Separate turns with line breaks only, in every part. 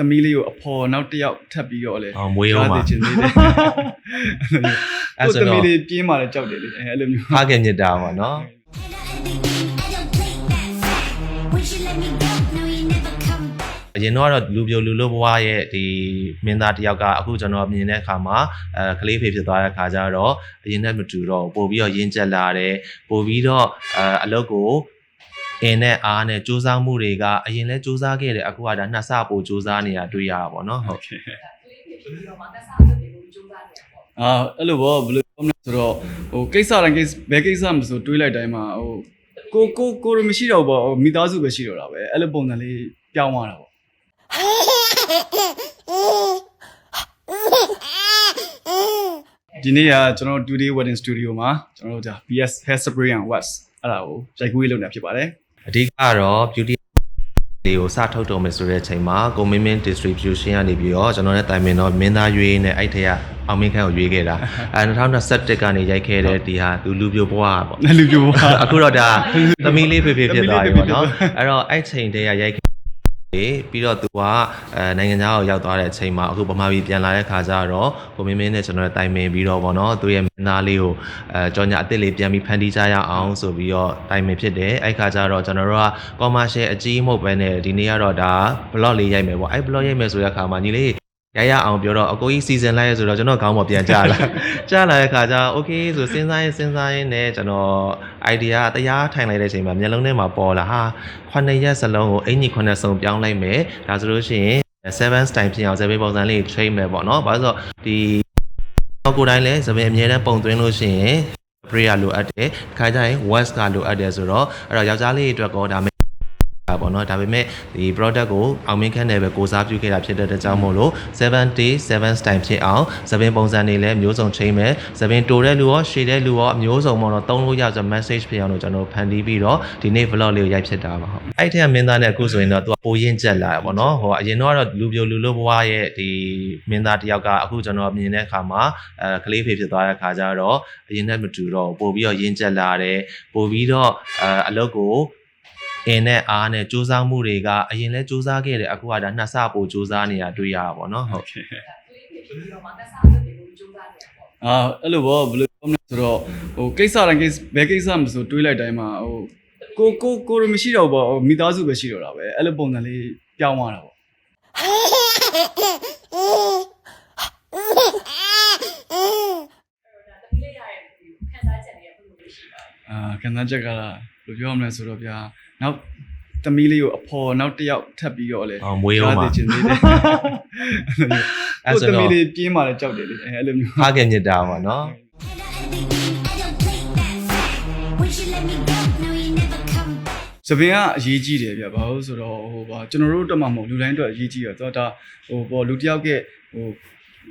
သမီးလေးကိုအဖော်နောက်တစ်ယောက်ထပ်ပြီးတော့လေ
အော်မွေးအောင်ပါ
ကားသိချင်သေးတယ်
အဲ့
ကို
ဆို
သမီး
တော့
လေးပြင်းมาလည်းကြောက်တယ်လေအဲအဲ့လိုမျိုး
ဖခင်မြတ်တာပါနော်
Would you let me go? No, you never come back.
အရင်တော့ကတော့လူပြိုလူလို့ဘဝရဲ့ဒီမင်းသားတစ်ယောက်ကအခုကျွန်တော်မြင်တဲ့အခါမှာအဲကလေးဖေဖြစ်သွားတဲ့အခါကျတော့အရင်နဲ့မတူတော့ဘူးပို့ပြီးတော့ရင်းကျက်လာတယ်ပို့ပြီးတော့အဲအလုပ်ကို အင်းနဲ့အားနဲ့စူးစမ်းမှုတွေကအရင်လဲစူးစမ်းခဲ့တယ်အခုကဒါနှစ်ဆပိုစူးစမ်းနေတာတွေ့ရတာပေါ့နော်ဟုတ်
အာအဲ့လိုပေါ့ဘယ်လိုပြောမလဲဆိုတော့ဟိုကိစ္စတိုင်းကိစ္စဘယ်ကိစ္စမဆိုတွေးလိုက်တိုင်းမှာဟိုကိုကိုကိုရမရှိတော့ဘူးပေါ့ဟိုမိသားစုပဲရှိတော့တာပဲအဲ့လိုပုံစံလေးပြောင်းသွားတာပေါ့ဒီနေ့ကကျွန်တော်တို့ 2day wedding studio မှာကျွန်တော်တို့ဒါ BS hair spray and wax အဲ့ဒါကိုရိုက်ကူးရေးလုပ်နေတာဖြစ်ပါတယ်
အဓိကတော့ beauty တွေကိုစထုတ်တော်မယ်ဆိုတဲ့အချိန်မှာကိုမင်းမင်း distribution ကနေပြီးတော့ကျွန်တော်နဲ့တိုင်ပင်တော့မင်းသားရွေးနဲ့အဲ့ထက်ကအောင်မင်းခန့်ကိုရွေးခဲ့တာအဲ2021ကနေရိုက်ခဲ့တဲ့ဒီဟာသူလူပြိုဘွားပေါ့
အဲ့လိုပြောပါ
အခုတော့ဒါသမီးလေးဖေဖေဖြစ်သွားပြီပေါ့နော်
သမီးလေးဖေဖေဖြစ်သွား
အဲ့တော့အဲ့ချိန်တည်းကရိုက်ခဲ့တယ် ပြီးတော့သူကအဲနိုင်ငံခြားကိုရောက်သွားတဲ့အချိန်မှာအခုဗမာပြည်ပြန်လာတဲ့ခါကျတော့ကိုမင်းမင်းနဲ့ကျွန်တော်တို့တိုင်ပင်ပြီးတော့ပေါ့နော်သူရဲ့မင်းသားလေးကိုအဲကြောညာအစ်စ်လေးပြန်ပြီးဖန်တီးကြရအောင်ဆိုပြီးတော့တိုင်ပင်ဖြစ်တယ်အဲ့ခါကျတော့ကျွန်တော်တို့က commercial အကြီးမဟုတ်ပဲနဲ့ဒီနေ့ကတော့ဒါ blog လေးရိုက်မယ်ပေါ့အဲ့ blog ရိုက်မယ်ဆိုတဲ့အခါမှာညီလေး ရရအောင်ပြောတော့အကိုကြီးစီစဉ်လိုက်ရဆိုတော့ကျွန်တော်ခေါင်းပေါ်ပြန်ကြလာကြားလာတဲ့ခါကျ okay ဆိုစဉ်းစားရင်စဉ်းစားရင်လည်းကျွန်တော် idea တရားထိုင်လိုက်တဲ့အချိန်မှာမျက်လုံးထဲမှာပေါ်လာဟာခုနှစ်ရက်စလုံးကိုအင်ကြီးခုနှစ်စုံပြောင်းလိုက်မယ်ဒါဆိုလို့ရှိရင်7 style ဖြစ်အောင်7ပုံစံလေး train မယ်ပေါ့နော်ဘာလို့လဲဆိုတော့ဒီကိုယ်တိုင်းလည်းသပင်အမြဲတမ်းပုံသွင်းလို့ရှိရင် spray ကလိုအပ်တယ်ခါကျရင် wax ကလိုအပ်တယ်ဆိုတော့အဲ့တော့ယောက်ျားလေးတွေအတွက်ကောဒါမဲ့တာ ပေါ့နော်ဒါပေမဲ့ဒီ product ကိုအောင်မင်းခန့်နဲ့ပဲကိုစားပြုခဲ့တာဖြစ်တဲ့အတွက်ကြောင့်မို့လို့7 day 7 style ဖြစ်အောင်သပင်ပုံစံတွေလည်းမျိုးစုံချိန်မယ်သပင်တိုတဲ့လူရောရှည်တဲ့လူရောအမျိုးစုံပေါ့နော်သုံးလို့ရဆို message ဖြစ်အောင်လို့ကျွန်တော်ဖန်တီးပြီးတော့ဒီနေ့ vlog လေးကိုရိုက်ဖြစ်တာပါဟုတ်အဲ့ထက်မင်းသားနဲ့အခုဆိုရင်တော့သူကပိုရင်းကျက်လာတယ်ပေါ့နော်ဟိုအရင်တော့ကတော့လူပြိုလူလို့ဘဝရဲ့ဒီမင်းသားတစ်ယောက်ကအခုကျွန်တော်မြင်တဲ့အခါမှာအဲကလေးဖေဖြစ်သွားတဲ့အခါကျတော့အရင်နဲ့မတူတော့ဘူးပို့ပြီးတော့ရင်းကျက်လာတယ်ပို့ပြီးတော့အဲအလုပ်ကို အင်းနဲ့အားနဲ့စူးစမ်းမှုတွေကအရင်လဲစူးစမ်းခဲ့တယ်အခုကဒါနှစ်ဆပိုစူးစမ်းနေတာတွေ့ရတာပေါ့နော်ဟုတ်
အာအဲ့လိုပေါ့ဘယ်လိုပြောမလဲဆိုတော့ဟိုကိစ္စတိုင်းကိစ္စဘယ်ကိစ္စမဆိုတွေးလိုက်တိုင်းမှာဟိုကိုကိုကိုရမရှိတော့ဘူးပေါ့ဟိုမိသားစုပဲရှိတော့တာပဲအဲ့လိုပုံစံလေးပြောင်းသွားတာပေါ့အာခံစားချက်ကတော့ဘယ်လိုပြောမလဲဆိုတော့ဗျာ နောက်သမီးလေးကိုအဖော်နောက်တစ်ယောက်ထပ်ပြီးတော့လေ
အော်မွေးအောင်ပါ
ကားသိချင်သေးတယ်
အဲ့
ကို
ဆို
သမီး
တော့
လေးပြင်းมาလည်းကြောက်တယ်လေအဲအဲ့လိုမျိုး
ဖခင်မြတ်တာပါနော်
Would you let me go? No, you never come back.
စပင်ကအရေးကြီးတယ်ဗျဘာလို့ဆိုတော့ဟိုပါကျွန်တော်တို့တက်မှာမဟုတ်လူတိုင်းအတွက်အရေးကြီးတယ်သူကဒါဟိုပေါ်လူတစ်ယောက်ကဟို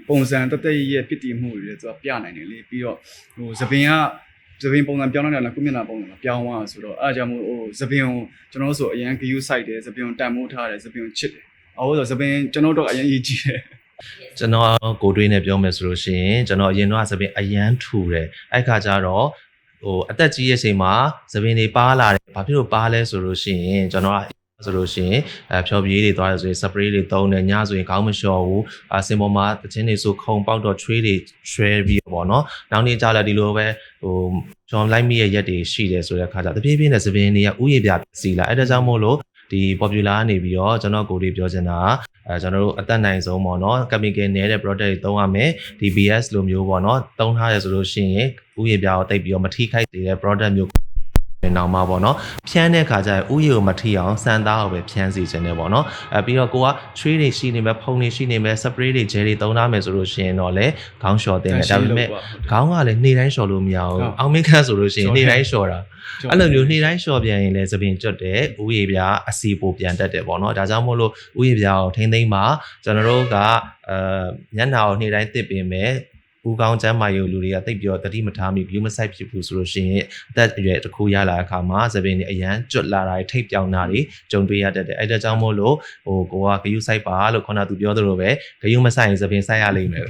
ပုံစံတသက်ရဲ့ဖြစ်တည်မှုတွေလည်းသူကပြနိုင်တယ်လေပြီးတော့ဟိုစပင်က စပင်ပုံစံပြောင်းလိုက်တာလားကုမျက်နှာပုံစံမပြောင်းသွားဆိုတော့အားကြောင့်မို့ဟိုစပင်ကိုကျွန်တော်တို့ဆိုအရန်ဂယူးဆိုင်တယ်စပင်ကိုတန်မိုးထားတယ်စပင်ကိုချစ်တယ်အော်ဆိုစပင်ကျွန်တော်တို့ကအရန်အရေးကြီးတယ်
ကျွန်တော်ကိုတွေးနဲ့ပြောမယ်ဆိုလို့ရှိရင်ကျွန်တော်အရင်တော့သပင်အရန်ထူတယ်အဲ့ခါကျတော့ဟိုအသက်ကြီးရဲ့ချိန်မှာသပင်တွေပါလာတယ်ဘာဖြစ်လို့ပါလဲဆိုလို့ရှိရင်ကျွန်တော်က ဆိုလို့ရှိရင်အဲဖြောပြေးတွေသွားရဆိုရင် spray တွေသုံးတယ်ညဆိုရင်ခေါင်းမလျှော်ဘူးအစင်ပေါ်မှာတခြင်းတွေဆိုခုံပေါက်တော့ချွေးတွေရွှဲပြီးတော့ပေါ့နော်နောက်နေ့ကျလာဒီလိုပဲဟိုကျွန်တော်လိုက်မိရဲ့ရက်တွေရှိတယ်ဆိုတဲ့ခါကျတပြေးပြေးနဲ့သပင်တွေကဥယျာဉ်ပြစီလာအဲ့ဒါကြောင့်မို့လို့ဒီ popular ကနေပြီးတော့ကျွန်တော်ကိုယ်လေးပြောချင်တာကအဲကျွန်တော်တို့အသက်နိုင်ဆုံးပေါ့နော် chemical နည်းတဲ့ product တွေသုံးရမယ် DBS လိုမျိုးပေါ့နော်သုံးထားရဆိုလို့ရှိရင်ဥယျာဉ်ပြားကိုတိတ်ပြီးတော့မထိခိုက်သေးတဲ့ product မျိုး နေတော့မှာပေါ့နော်ဖြန်းတဲ့ခါကျရင်ဥယျာဉ်ကိုမထိအောင်စမ်းသားအောင်ပဲဖြန်းစီခြင်းနဲ့ပေါ့နော်အဲပြီးတော့ကိုက tree တွေရှိနေမယ်ဖုံတွေရှိနေမယ် spray တွေ gel တွေသုံးထားမယ်ဆိုလို့ရှိရင်တော့လေခေါင်းလျှော်တင်တယ်ဒါပေမဲ့ခေါင်းကလည်းနေ့တိုင်းလျှော်လို့မရဘူးအောင်မင်းခန့်ဆိုလို့ရှိရင်နေ့တိုင်းလျှော်တာအဲ့လိုမျိုးနေ့တိုင်းလျှော်ပြန်ရင်လည်းသပင်ကျွတ်တယ်ဥယေပြားအစီပိုပြန်တတ်တယ်ပေါ့နော်ဒါကြောင့်မို့လို့ဥယေပြားကိုထိမ့်သိမ့်မှာကျွန်တော်တို့ကအဲညနာကိုနေ့တိုင်းတစ်ပင်မဲ့ ဦးကောင်းချမ်းမာရုပ်လူတွေကတိတ်ပြောတတိမထားမိ view မဆိုင်ဖြစ်ဘူးဆိုလို့ရှိရင်အသက်အရွယ်တစ်ခုရလာတဲ့အခါမှာသပင်တွေအရန်ကျွတ်လာတာတွေထိတ်ပြောင်တာတွေကြုံတွေ့ရတတ်တယ်အဲ့ဒါကြောင့်မို့လို့ဟိုကိုက view ဆိုင်ပါလို့ခုနကသူပြောသလိုပဲ view မဆိုင်ရင်သပင်ဆိုင်ရလိမ့်မယ်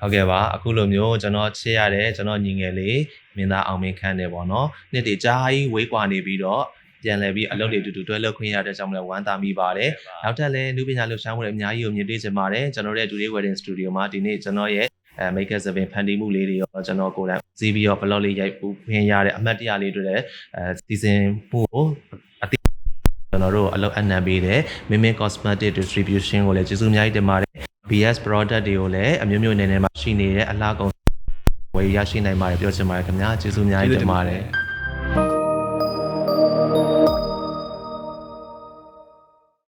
ဟုတ်ကဲ့ပါအခုလိုမျိုးကျွန်တော်ချစ်ရတဲ့ကျွန်တော်ညီငယ်လေးမင်းသားအောင်မင်းခန့်နေပေါ့နော်နှစ်တည်ကြားကြီးဝေးကွာနေပြီးတော့ပြန်လည်ပြီးအလုပ်တွေအတူတူတွဲလုပ်ခွင့်ရတဲ့ကြောင့်မလဲဝမ်းသာမိပါတယ်နောက်ထပ်လည်းလူပညာလှူရှားမှုတွေအများကြီးကိုမြင်တွေ့ချင်ပါတယ်ကျွန်တော်တို့ရဲ့ Today Wedding Studio မှာဒီနေ့ကျွန်တော်ရဲ့ အဲ maker သပင်ဖန်တီးမှုလေးတွေရောကျွန်တော်ကိုယ်တိုင်စီးပြီးတော့ blog လေးရိုက်ပူခွင့်ရတဲ့အမှတ်တရလေးတွေလည်းအဲစီစဉ်မှုကိုအတိကျွန်တော်တို့အလုပ်အနှံပေးတယ်မင်းမင်း cosmetic distribution ကိုလည်းကျေးဇူးအများကြီးတင်ပါတယ် BS product တွေကိုလည်းအမျိုးမျိုးအနေနဲ့မှာရှိနေတဲ့အလားကုန်ဝယ်ရရှိနိုင်ပါတယ်ပြောချင်ပါတယ်ခင်ဗျာကျေးဇူးအများကြီးတင်ပါတယ်